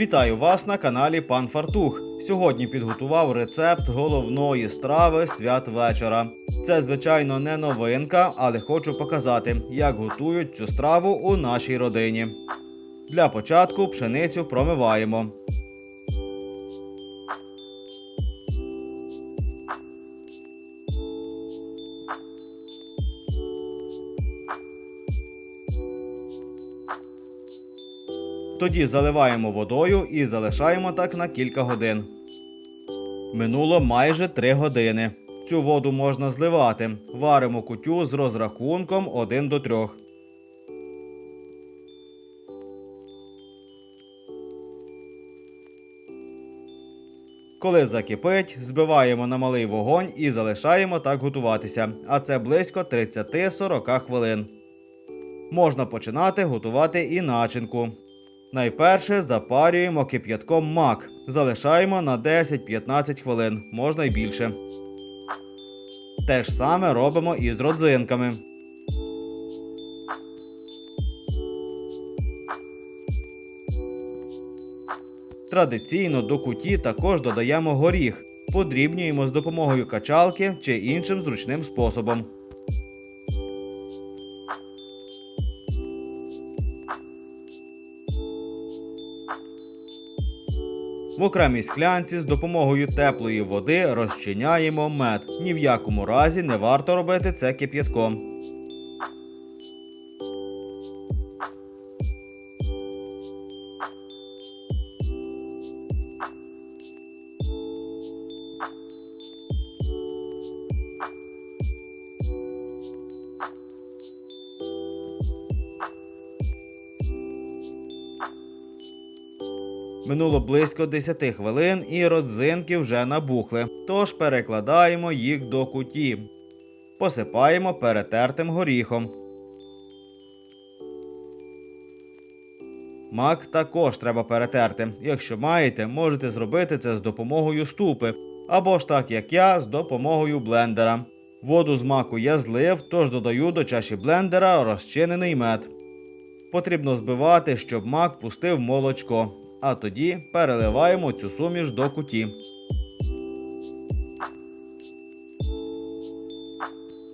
Вітаю вас на каналі Пан Фартух. Сьогодні підготував рецепт головної страви святвечора. Це, звичайно, не новинка, але хочу показати, як готують цю страву у нашій родині. Для початку пшеницю промиваємо. Тоді заливаємо водою і залишаємо так на кілька годин. Минуло майже 3 години. Цю воду можна зливати. Варимо кутю з розрахунком 1 до 3. Коли закипить, збиваємо на малий вогонь і залишаємо так готуватися. А це близько 30-40 хвилин. Можна починати готувати і начинку. Найперше запарюємо кип'ятком мак. Залишаємо на 10-15 хвилин, можна й більше. Те ж саме робимо і з родзинками. Традиційно до куті також додаємо горіх, подрібнюємо з допомогою качалки чи іншим зручним способом. В окремій склянці з допомогою теплої води розчиняємо мед. Ні в якому разі не варто робити це кип'ятком. Минуло близько 10 хвилин і родзинки вже набухли, тож перекладаємо їх до куті. Посипаємо перетертим горіхом. Мак також треба перетерти. Якщо маєте, можете зробити це з допомогою ступи, або ж так як я, з допомогою блендера. Воду з маку я злив, тож додаю до чаші блендера розчинений мед. Потрібно збивати, щоб мак пустив молочко, а тоді переливаємо цю суміш до куті.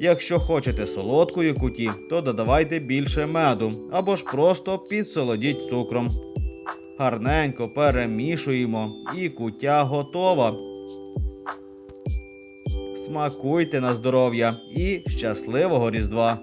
Якщо хочете солодкої куті, то додавайте більше меду або ж просто підсолодіть цукром. Гарненько перемішуємо і кутя готова. Смакуйте на здоров'я і щасливого Різдва!